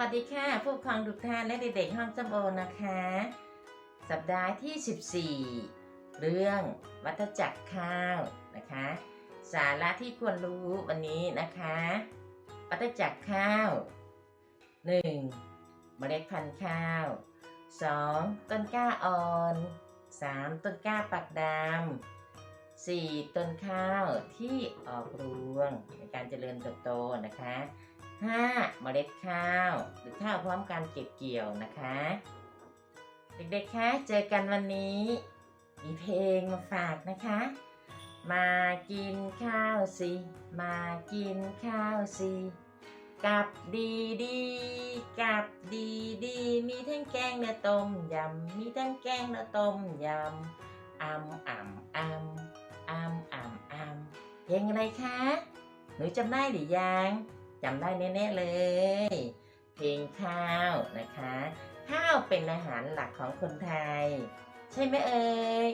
วัสดีค่ะผู้ปกครองทุกท่านและเด็กๆห้องจำโอนะคะ สัปดาห์ที่ 14 เรื่องวัฏจักรข้าวนะคะ สาระที่ควรรู้วันนี้นะคะ วัฏจักรข้าว 1. เมล็ดพันธุ์ข้าว 2. ต้นกล้าอ่อน 3. ต้นกล้าปักดำ 4. ต้นข้าวที่ออกรวงในการเจริญเติบโตนะคะ 5. เมล็ดข้าว หรือข้าวพร้อมการเก็บเกี่ยวนะคะ เด็กๆคะเจอกันวันนี้ มีเพลงมาฝากนะคะ มากินข้าวสิ มากินข้าวสิกับดีดีกับดีดีมีทั้งแกงเนื้อต้มยำมีทั้งแกงเนื้อต้มยำอำอ่ำอ่ำอ่ำอ่ำอ่ำเพลงอะไรคะ หนูจำได้หรือยัง จำได้แน่ๆเลย เพลงข้าวนะคะ ข้าวเป็นอาหารหลักของคนไทย ใช่ไหมเอ่ย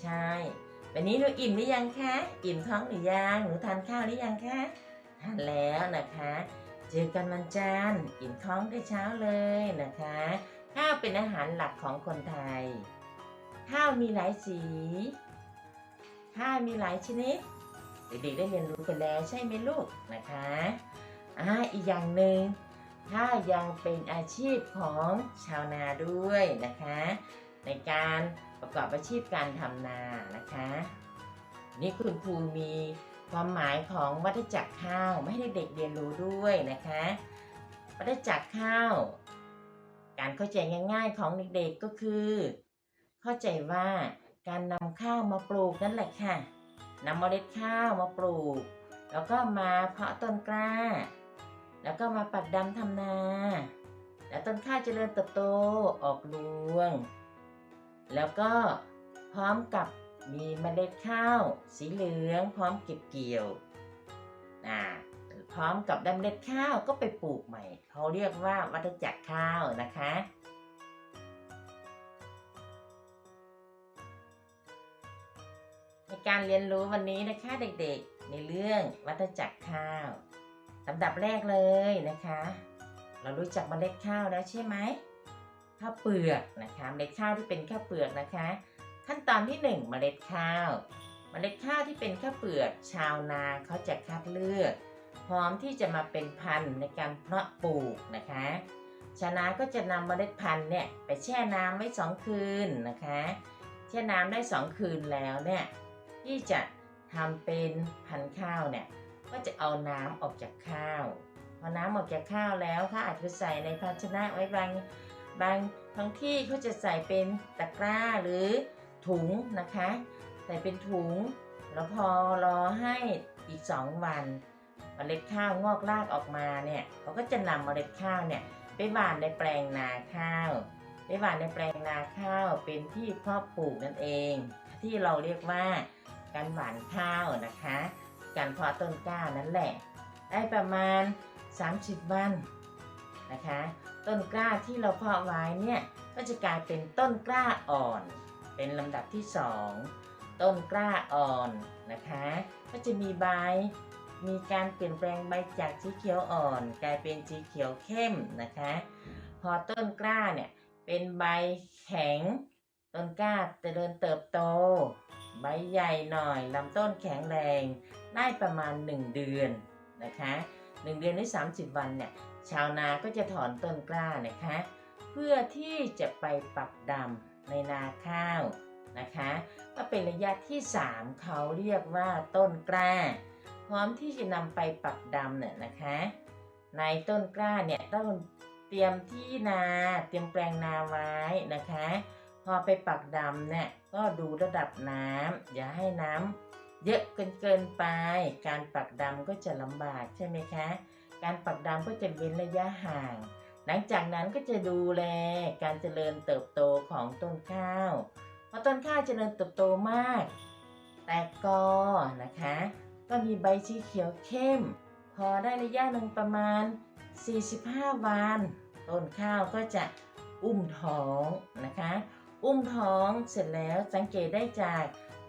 ใช่ วันนี้หนูอิ่มหรือยังคะ อิ่มท้องหรือยัง หนูทานข้าวหรือยังคะทานแล้วนะคะ เจอกันวันจันทร์อิ่มท้องได้เช้าเลยนะคะ ข้าวเป็นอาหารหลักของคนไทย ข้าวมีหลายสี ข้าวมีหลายชนิดเด็กๆได้เรียนรู้ไปแล้วใช่ไหมลูกนะคะ อ่าอีกอย่างหนึ่งถ้ายังเป็นอาชีพของชาวนาด้วยนะคะ ในการประกอบอาชีพการทำนานะคะ นี่คุณครูมีความหมายของวัฏจักรข้าวไมาให้เด็กเรียนรู้ด้วยนะคะวัฏจักรข้าว การเข้าใจง่ายๆของเด็กๆก็คือ เข้าใจว่าการนำข้าวมาปลูกนั่นแหละค่ะนำเมล็ดข้าวมาปลูก แล้วก็มาเพาะต้นกล้า แล้วก็มาปักดำทำนา แล้วต้นข้าวเจริญเติบโตออกรวง แล้วก็พร้อมกับมีเมล็ดข้าว สีเหลือง พร้อมเก็บเกี่ยวอ่าพร้อมกับดำเมล็ดข้าวก็ไปปลูกใหม่ เขาเรียกว่าวัฏจักรข้าวนะคะในการเรียนรู้วันนี้นะคะเด็กๆ ในเรื่องวัฏจักรข้าว ลำดับแรกเลยนะคะ เรารู้จักเมล็ดข้าวแล้วใช่ไหมข้าวเปลือกนะคะ เมล็ดข้าวที่เป็นข้าวเปลือกนะคะ ขั้นตอนที่1เมล็ดข้าวเมล็ดข้าวที่เป็นข้าวเปลือก ชาวนาเขาจะคัดเลือกพร้อมที่จะมาเป็นพันธุ์ในการเพาะปลูกนะคะ ชาวนาก็จะนำเมล็ดพันธุ์เนี่ยไปแช่น้ำไว้สองคืนนะคะ แช่น้ำได้สองคืนแล้วเนี่ยที่จะทำเป็นพันธุ์ข้าวเนี่ย ก็จะเอาน้ำออกจากข้าว พอน้ำออกจากข้าวแล้วเขาอาจจะใส่ในภาชนะไว้บางบางท้องที่เขาจะใส่เป็นตะกร้าหรือถุงนะคะ ใส่เป็นถุง แล้วพอรอให้อีก 2 วันเมล็ดข้าวงอกรากออกมาเนี่ยเขาก็จะนำเมล็ดข้าวเนี่ยไปหว่านในแปลงนาข้าวไปหว่านในแปลงนาข้าวเป็นที่เพาะปลูกนั่นเอง ที่เราเรียกว่าการหว่านข้าวนะคะ การเพาะต้นกล้านั่นแหละ ได้ประมาณ 30 วันนะคะ ต้นกล้าที่เราเพาะไว้เนี่ยก็จะกลายเป็นต้นกล้าอ่อน เป็นลำดับที่ 2 ต้นกล้าอ่อนนะคะ ก็จะมีใบมีการเปลี่ยนแปลงใบจากสีเขียวอ่อน กลายเป็นสีเขียวเข้มนะคะ พอต้นกล้าเนี่ยเป็นใบแข็ง ต้นกล้าจะเจริญเติบโต ใบใหญ่หน่อยลำต้นแข็งแรง ได้ประมาณ 1 เดือนนะคะ1เดือนหรือ 30 วันเนี่ยชาวนาก็จะถอนต้นกล้านะคะ เพื่อที่จะไปปักดำในนาข้าวนะคะก็เป็นระยะที่ 3 เขาเรียกว่าต้นกล้า พร้อมที่จะนำไปปักดำเนี่ยนะคะ ในต้นกล้าเนี่ยต้องเตรียมที่นาเตรียมแปลงนาไว้นะคะ พอไปปักดำเนี่ยก็ดูระดับน้ำอย่าให้น้ำ เยอะเกินเกินไป การปักดำก็จะลำบากใช่ไหมคะ การปักดำก็จะเว้นระยะห่าง หลังจากนั้นก็จะดูแลการเจริญเติบโตของต้นข้าวพอต้นข้าวเจริญเติบโตมาก แตกกอนะคะ ก็มีใบสีเขียวเข้ม พอได้ระยะหนึ่งประมาณ 45 วัน ต้นข้าวก็จะอุ้มท้องนะคะ อุ้มท้องเสร็จแล้วสังเกตได้จาก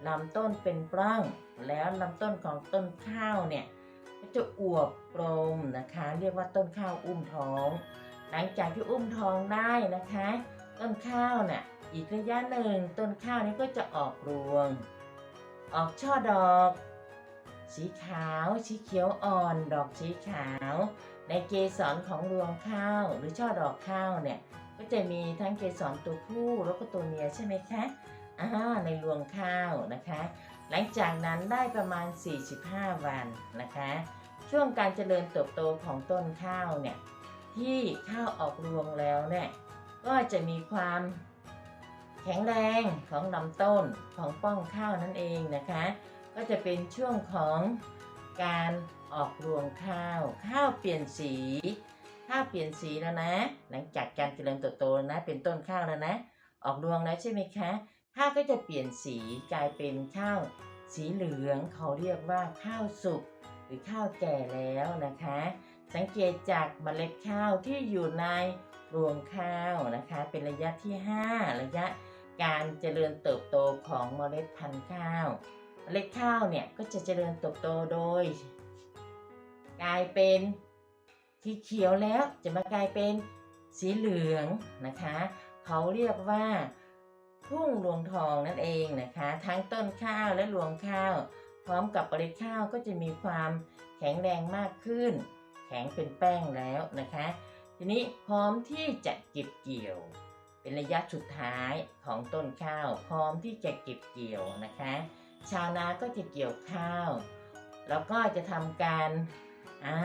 ลำต้นเป็นปล้องแล้วลำต้นของต้นข้าวเนี่ยก็จะอวบกลมนะคะ เรียกว่าต้นข้าวอุ้มท้อง หลังจากที่อุ้มท้องได้นะคะ ต้นข้าวเนี่ยอีกระยะหนึ่งต้นข้าวนี้ก็จะออกรวง ออกช่อดอก สีขาวสีเขียวอ่อน ดอกสีขาว ในเกสรของรวงข้าวหรือช่อดอกข้าวเนี่ยก็จะมีทั้งเกสรตัวผู้แล้วก็ตัวเมียใช่ไหมคะ อ่าในรวงข้าวนะคะ หลังจากนั้นได้ประมาณ 45 วันนะคะ ช่วงการเจริญเติบโตของต้นข้าวเนี่ยที่ข้าวออกรวงแล้วเนี่ยก็จะมีความแข็งแรงของลำต้นของป้องข้าวนั่นเองนะคะ ก็จะเป็นช่วงของการออกรวงข้าว ข้าวเปลี่ยนสีข้าวเปลี่ยนสีแล้วนะ หลังจากการเจริญเติบโตนะ เป็นต้นข้าวแล้วนะ ออกรวงแล้วใช่ไหมคะ ข้าวก็จะเปลี่ยนสีกลายเป็นข้าวสีเหลืองเขาเรียกว่าข้าวสุกหรือข้าวแก่แล้วนะคะ สังเกตจากเมล็ดข้าวที่อยู่ในรวงข้าวนะคะ เป็นระยะที่ 5 ระยะการเจริญเติบโตของเมล็ดพันธุ์ข้าว เมล็ดข้าวเนี่ยก็จะเจริญเติบโตโดย กลายเป็นสีเขียวแล้วจะมากลายเป็นสีเหลืองนะคะ เขาเรียกว่า ทุ่งรวงทองนั่นเองนะคะ ทั้งต้นข้าวและรวงข้าว พร้อมกับเมล็ดข้าวก็จะมีความแข็งแรงมากขึ้น แข็งเป็นแป้งแล้วนะคะ ทีนี้พร้อมที่จะเก็บเกี่ยว เป็นระยะสุดท้ายของต้นข้าว พร้อมที่จะเก็บเกี่ยวนะคะ ชาวนาก็จะเกี่ยวข้าว แล้วก็จะทำการอ่า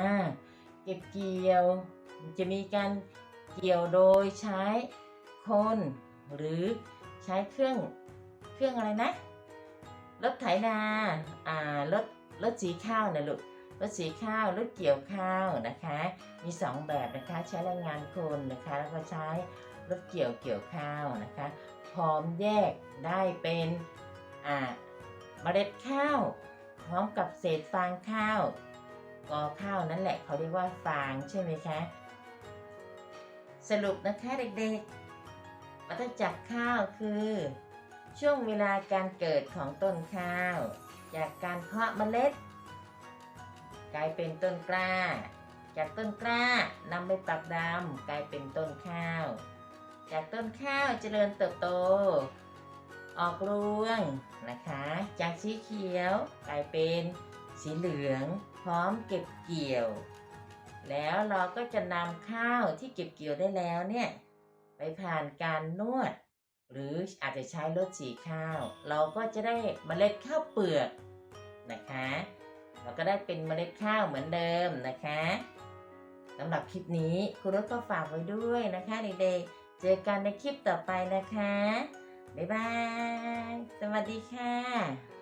เก็บเกี่ยว จะมีการเกี่ยวโดยใช้คนหรือ ใช้เครื่องเครื่องอะไรนะรถไถนาอ่ารถรถสีข้าวนะลูกรถสีข้าวรถเกี่ยวข้าวนะคะ มีสองแบบนะคะใช้แรงงานคนนะคะ แล้วก็ใช้รถเกี่ยวเกี่ยวข้าวนะคะ พร้อมแยกได้เป็นอ่าเมล็ดข้าว พร้อมกับเศษฟางข้าวกอข้าวนั่นแหละเขาเรียกว่าฟางใช่ไหมคะ สรุปนะคะเด็กๆ วัฏจักรข้าวคือ ช่วงเวลาการเกิดของต้นข้าว จากการเพาะเมล็ด กลายเป็นต้นกล้า จากต้นกล้านำไปปักดำกลายเป็นต้นข้าว จากต้นข้าวเจริญเติบโต ออกรวงนะคะ จากสีเขียว กลายเป็นสีเหลือง พร้อมเก็บเกี่ยว แล้วเราก็จะนำข้าวที่เก็บเกี่ยวได้แล้วเนี่ย ไปผ่านการนวด หรืออาจจะใช้รถสีข้าว เราก็จะได้เมล็ดข้าวเปลือกนะคะ เราก็ได้เป็นเมล็ดข้าวเหมือนเดิมนะคะสำหรับคลิปนี้คุณรถก็ฝากไว้ด้วยนะคะเด็กๆเจอกันในคลิปต่อไปนะคะ บ๊ายบาย สวัสดีค่ะ